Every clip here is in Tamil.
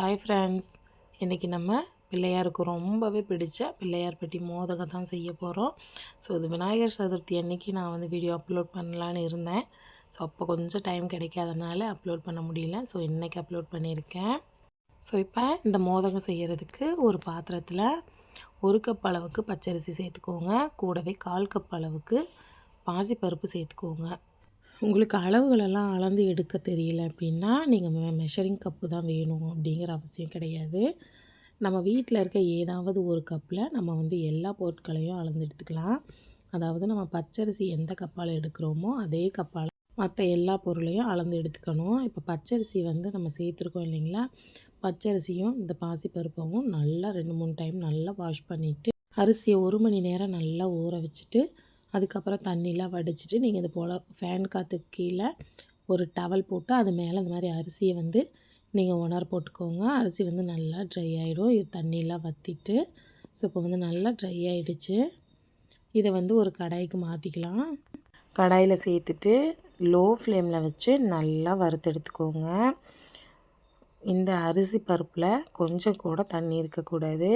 ஹாய் ஃப்ரெண்ட்ஸ் இன்றைக்கி நம்ம பிள்ளையாருக்கு ரொம்பவே பிடிச்ச பிள்ளையார் பெட்டி மோதகம் தான் செய்ய போகிறோம் ஸோ இது விநாயகர் சதுர்த்தி அன்னைக்கு நான் வந்து வீடியோ அப்லோட் பண்ணலான்னு இருந்தேன். ஸோ அப்போ கொஞ்சம் டைம் கிடைக்காதனால அப்லோட் பண்ண முடியல. ஸோ இன்றைக்கி அப்லோட் பண்ணியிருக்கேன். ஸோ இப்போ இந்த மோதகம் செய்கிறதுக்கு ஒரு பாத்திரத்தில் ஒரு கப் அளவுக்கு பச்சரிசி சேர்த்துக்கோங்க. கூடவே கால் கப் அளவுக்கு பாசிப்பருப்பு சேர்த்துக்கோங்க. உங்களுக்கு அளவுகளெல்லாம் அளந்து எடுக்க தெரியல அப்படின்னா நீங்கள் மெ மெஷரிங் கப்பு தான் வேணும் அப்படிங்கிற அவசியம் கிடையாது. நம்ம வீட்டில் இருக்க ஏதாவது ஒரு கப்பில் நம்ம வந்து எல்லா பொருட்களையும் அளந்து எடுத்துக்கலாம். அதாவது நம்ம பச்சரிசி எந்த கப்பால் எடுக்கிறோமோ அதே கப்பால் மற்ற எல்லா பொருளையும் அளந்து எடுத்துக்கணும். இப்போ பச்சரிசி வந்து நம்ம சேர்த்துருக்கோம் இல்லைங்களா? பச்சரிசியும் இந்த பாசிப்பருப்பவும் நல்லா ரெண்டு மூணு டைம் நல்லா வாஷ் பண்ணிவிட்டு அரிசியை ஒரு மணி நேரம் நல்லா ஊற வச்சுட்டு அதுக்கப்புறம் தண்ணிலாம் வடிச்சிட்டு நீங்கள் இது போல் ஃபேன் காற்றுக்கு கீழே ஒரு டவல் போட்டு அது மேலே இந்த மாதிரி அரிசியை வந்து நீங்கள் உணர் போட்டுக்கோங்க. அரிசி வந்து நல்லா ட்ரை ஆகிடும் இது தண்ணியெலாம் வற்றிட்டு ஸோ இப்போ வந்து நல்லா ட்ரை ஆகிடுச்சு இதை வந்து ஒரு கடாய்க்கு மாற்றிக்கலாம் கடாயில் சேர்த்துட்டு லோ ஃப்ளேமில் வச்சு நல்லா வறுத்தெடுத்துக்கோங்க இந்த அரிசி பருப்பில் கொஞ்சம் கூட தண்ணி இருக்கக்கூடாது.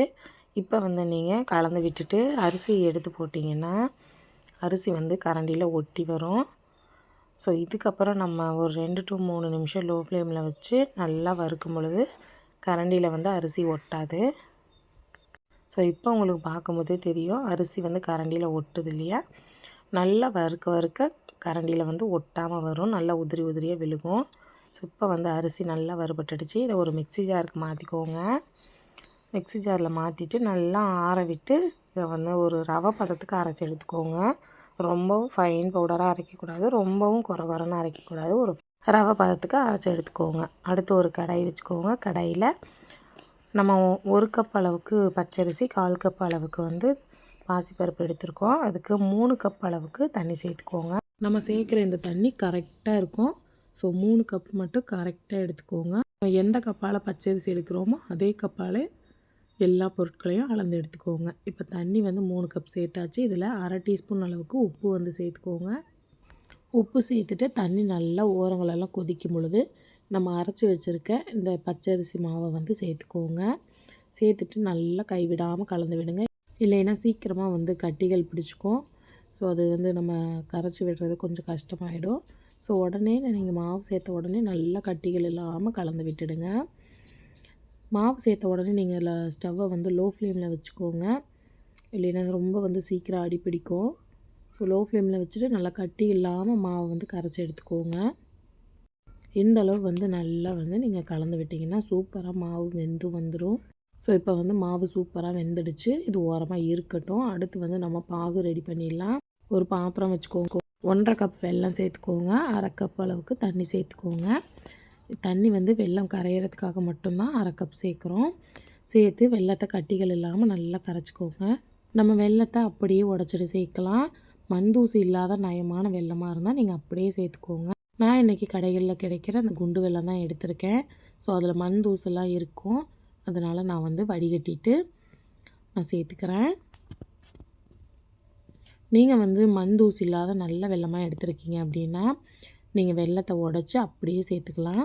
இப்போ வந்து நீங்கள் கலந்து விட்டுட்டு அரிசி எடுத்து போட்டிங்கன்னா அரிசி வந்து கரண்டியில் ஒட்டி வரும். ஸோ இதுக்கப்புறம் நம்ம ஒரு ரெண்டு டு மூணு நிமிஷம் லோ ஃப்ளேமில் வச்சு நல்லா வறுக்கும் பொழுது கரண்டியில் வந்து அரிசி ஒட்டாது. ஸோ இப்போ உங்களுக்கு பார்க்கும்போதே தெரியும் அரிசி வந்து கரண்டியில் ஒட்டுது இல்லையா? நல்லா வறுக்க வறுக்க கரண்டியில் வந்து ஒட்டாமல் வரும் நல்லா உதிரி உதிரியாக விழுகும். ஸோ இப்போ வந்து அரிசி நல்லா வறுபட்டுடுச்சு. இதை ஒரு மிக்சி ஜாருக்கு மாற்றிக்கோங்க மிக்சி ஜாரில் மாற்றிட்டு நல்லா ஆற விட்டு இதை வந்து ஒரு ரவை பதத்துக்கு அரைச்சி எடுத்துக்கோங்க. ரொம்பவும் ஃபைன் பவுடராக அரைக்கக்கூடாது. ரொம்பவும் குறகுறன்னு அரைக்கக்கூடாது. ஒரு ரவை பதத்துக்கு அரைச்சி எடுத்துக்கோங்க. அடுத்து ஒரு கடாய் வச்சுக்கோங்க. கடாயில் நம்ம ஒரு கப் அளவுக்கு பச்சரிசி கால் கப் அளவுக்கு வந்து பாசிப்பருப்பு எடுத்திருக்கோம். அதுக்கு மூணு கப் அளவுக்கு தண்ணி சேர்த்துக்கோங்க. நம்ம சேர்க்குற இந்த தண்ணி கரெக்டாக இருக்கும். ஸோ மூணு கப் மட்டும் கரெக்டாக எடுத்துக்கோங்க. எந்த கப்பால் பச்சரிசி எடுக்கிறோமோ அதே கப்பால் எல்லா பொருட்களையும் அளந்து எடுத்துக்கோங்க. இப்போ தண்ணி வந்து மூணு கப் சேர்த்தாச்சு. இதில் அரை டீஸ்பூன் அளவுக்கு உப்பு வந்து சேர்த்துக்கோங்க. உப்பு சேர்த்துட்டு தண்ணி நல்லா ஓரங்களெல்லாம் கொதிக்கும் பொழுது நம்ம அரைச்சி வச்சுருக்க இந்த பச்சரிசி மாவை வந்து சேர்த்துக்கோங்க. சேர்த்துட்டு நல்லா கைவிடாமல் கலந்து விடுங்க. இல்லைன்னா சீக்கிரமாக வந்து கட்டிகள் பிடிச்சிக்கும். ஸோ அது வந்து நம்ம கரைச்சி விடுறது கொஞ்சம் கஷ்டமாயிடும். ஸோ உடனே நீங்கள் மாவு சேர்த்த உடனே நல்லா கட்டிகள் இல்லாமல் கலந்து விட்டுடுங்க. மாவு சேர்த்த உடனே நீங்கள் ஸ்டவ்வை வந்து லோ ஃப்ளேமில் வச்சுக்கோங்க. இல்லைன்னா ரொம்ப வந்து சீக்கிரம் அடி பிடிக்கும். ஸோ லோ ஃப்ளேமில் வச்சுட்டு நல்லா கட்டி இல்லாமல் மாவை வந்து கரைச்சி எடுத்துக்கோங்க. இந்த அளவு வந்து நல்லா வந்து நீங்கள் கலந்து விட்டிங்கன்னா சூப்பராக மாவு வெந்து வந்துடும் ஸோ இப்போ வந்து மாவு சூப்பராக வெந்துடுச்சு. இது ஓரமாக இருக்கட்டும். அடுத்து வந்து நம்ம பாகு ரெடி பண்ணிடலாம். ஒரு பாத்திரம் வச்சுக்கோங்க. ஒன்றரை கப் வெல்லம் சேர்த்துக்கோங்க. அரை கப் அளவுக்கு தண்ணி சேர்த்துக்கோங்க. தண்ணி வந்து வெல்லம் கரையிறதுக்காக மட்டும்தான் அரை கப் சேர்க்குறோம். சேர்த்து வெள்ளத்தை கட்டிகள் இல்லாமல் நல்லா கரைச்சிக்கோங்க. நம்ம வெள்ளத்தை அப்படியே உடச்சிட்டு சேர்க்கலாம். மண்தூசி இல்லாத நயமான வெள்ளமாக இருந்தால் நீங்கள் அப்படியே சேர்த்துக்கோங்க. நான் இன்றைக்கி கடைகளில் கிடைக்கிற அந்த குண்டு வெள்ளம் தான் எடுத்திருக்கேன். ஸோ அதில் மண் தூசெல்லாம் இருக்கும். அதனால் நான் வந்து வடிகட்டிட்டு நான் சேர்த்துக்கிறேன். நீங்கள் வந்து மண் தூசி இல்லாத நல்ல வெள்ளமாக எடுத்திருக்கீங்க அப்படின்னா நீங்கள் வெள்ளத்தை உடச்சி அப்படியே சேர்த்துக்கலாம்.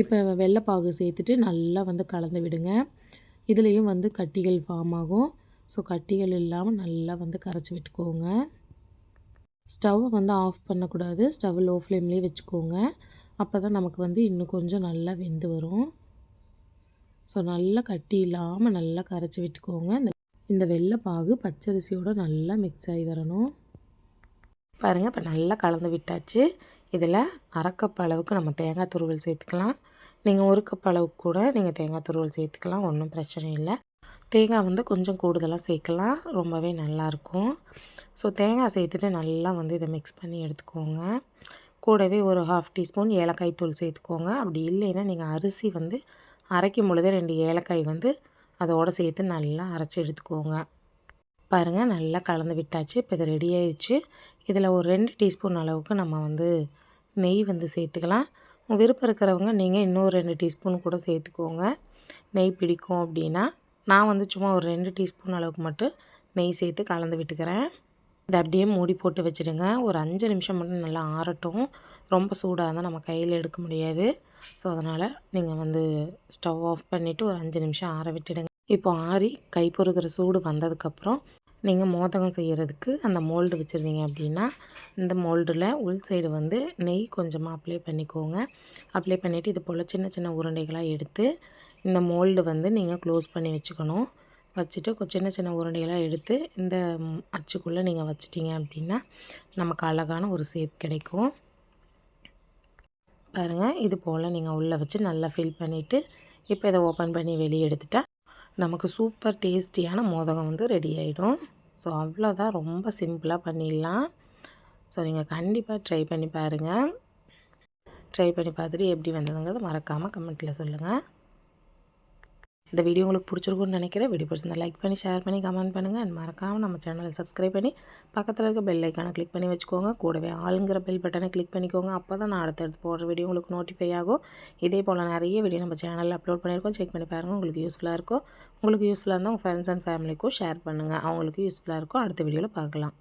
இப்போ வெள்ளைப்பாகு சேர்த்துட்டு நல்லா வந்து கலந்து விடுங்க. இதுலேயும் வந்து கட்டிகள் ஃபார்ம் ஆகும். ஸோ கட்டிகள் இல்லாமல் நல்லா வந்து கரைச்சி விட்டுக்கோங்க. ஸ்டவ்வை வந்து ஆஃப் பண்ணக்கூடாது. ஸ்டவ் லோ ஃப்ளேம்லேயே வச்சுக்கோங்க. அப்போ தான் நமக்கு வந்து இன்னும் கொஞ்சம் நல்லா வெந்து வரும். ஸோ நல்லா கட்டி இல்லாமல் நல்லா கரைச்சி விட்டுக்கோங்க. இந்த இந்த வெள்ளைப்பாகு பச்சரிசியோடு நல்லா மிக்ஸ் ஆகி வரணும். பாருங்கள் இப்போ நல்லா கலந்து விட்டாச்சு. இதில் அரைக்கப் அளவுக்கு நம்ம தேங்காய் துருவல் சேர்த்துக்கலாம். நீங்கள் ஒரு கப் அளவுக்கு கூட நீங்கள் தேங்காய் துருவல் சேர்த்துக்கலாம் ஒன்றும் பிரச்சனை இல்லை. தேங்காய் வந்து கொஞ்சம் கூடுதலாக சேர்க்கலாம் ரொம்பவே நல்லாயிருக்கும் ஸோ தேங்காய் சேர்த்துட்டு நல்லா வந்து இதை மிக்ஸ் பண்ணி எடுத்துக்கோங்க. கூடவே ஒரு ஹாஃப் டீஸ்பூன் ஏலக்காய் தூள் சேர்த்துக்கோங்க. அப்படி இல்லைன்னா நீங்கள் அரிசி வந்து அரைக்கும் பொழுதே ரெண்டு ஏலக்காய் வந்து அதோடு சேர்த்து நல்லா அரைச்சி எடுத்துக்கோங்க. பாருங்கள் நல்லா கலந்து விட்டாச்சு. இப்போ இது ரெடி ஆயிடுச்சு இதில் ஒரு ரெண்டு டீஸ்பூன் அளவுக்கு நம்ம வந்து நெய் வந்து சேர்த்துக்கலாம். விருப்பம் இருக்கிறவங்க நீங்கள் இன்னும் ரெண்டு டீஸ்பூன் கூட சேர்த்துக்கோங்க. நெய் பிடிக்கும் அப்படின்னா நான் வந்து சும்மா ஒரு ரெண்டு டீஸ்பூன் அளவுக்கு மட்டும் நெய் சேர்த்து கலந்து விட்டுக்கிறேன். இதை அப்படியே மூடி போட்டு வச்சுடுங்க. ஒரு அஞ்சு நிமிஷம் மட்டும் நல்லா ஆறட்டும். ரொம்ப சூடாக இருந்தால் நம்ம கையில் எடுக்க முடியாது. ஸோ அதனால் நீங்கள் வந்து ஸ்டவ் ஆஃப் பண்ணிவிட்டு ஒரு அஞ்சு நிமிஷம் ஆற விட்டுடுங்க. இப்போ ஆறி கை பொறுக்கிற சூடு வந்ததுக்கப்புறம் நீங்கள் மோதகம் செய்கிறதுக்கு அந்த மோல்டு வச்சுருந்தீங்க அப்படின்னா இந்த மோல்டில் உள் சைடு வந்து நெய் கொஞ்சமாக அப்ளை பண்ணிக்கோங்க. அப்ளை பண்ணிவிட்டு இது போல் சின்ன சின்ன உருண்டைகளாக எடுத்து இந்த மோல்டு வந்து நீங்கள் க்ளோஸ் பண்ணி வச்சுக்கணும். வச்சுட்டு சின்ன சின்ன உருண்டைகளாக எடுத்து இந்த அச்சுக்குள்ளே நீங்கள் வச்சிட்டிங்க அப்படின்னா நமக்கு அழகான ஒரு ஷேப் கிடைக்கும். பாருங்கள் இது போல் நீங்கள் உள்ளே வச்சு நல்லா ஃபில் பண்ணிவிட்டு இப்போ இதை ஓப்பன் பண்ணி வெளியே எடுத்துட்டால் நமக்கு சூப்பர் டேஸ்டியான மோதகம் வந்து ரெடி ஆகிடும் ஸோ அவ்வளோதான் ரொம்ப சிம்பிளாக பண்ணிடலாம். ஸோ நீங்கள் கண்டிப்பாக ட்ரை பண்ணி பாருங்கள் ட்ரை பண்ணி பார்த்துட்டு எப்படி வந்ததுங்கிறத மறக்காமல் கமெண்ட்டில் சொல்லுங்கள் இந்த வீடியோ உங்களுக்கு பிடிச்சிருக்குன்னு நினைக்கிறேன். வீடியோ பிடிச்சிருந்தா லைக் பண்ணி ஷேர் பண்ணி கமெண்ட் பண்ணுங்கள் அண்ட் மறக்காமல் நம்ம சேனலை சப்ஸ்கிரைப் பண்ணி பக்கத்தில் இருக்க பெல் ஐக்கானை கிளிக் பண்ணி வச்சுக்கோங்க. கூடவே ஆளுங்கிற பெல் பட்டனை கிளிக் பண்ணிக்கோங்க. அப்போ தான் நான் அடுத்தடுத்து போடுற வீடியோ உங்களுக்கு நோட்டிஃபை ஆகும். இதே போல் நிறைய வீடியோ நம்ம சேனலில் அப்லோட் பண்ணியிருக்கோம். செக் பண்ணி பாருங்கள் உங்களுக்கு யூஸ்ஃபுல்லாக இருக்கும். உங்களுக்கு யூஸ்ஃபுல்லாக இருந்தால் உங்கள் ஃப்ரெண்ட்ஸ் அண்ட் ஃபேமிலிக்கும் ஷேர் பண்ணுங்கள் அவங்களுக்கு யூஸ்ஃபுல்லாக இருக்கும். அடுத்த வீடியோவில் பார்க்கலாம்.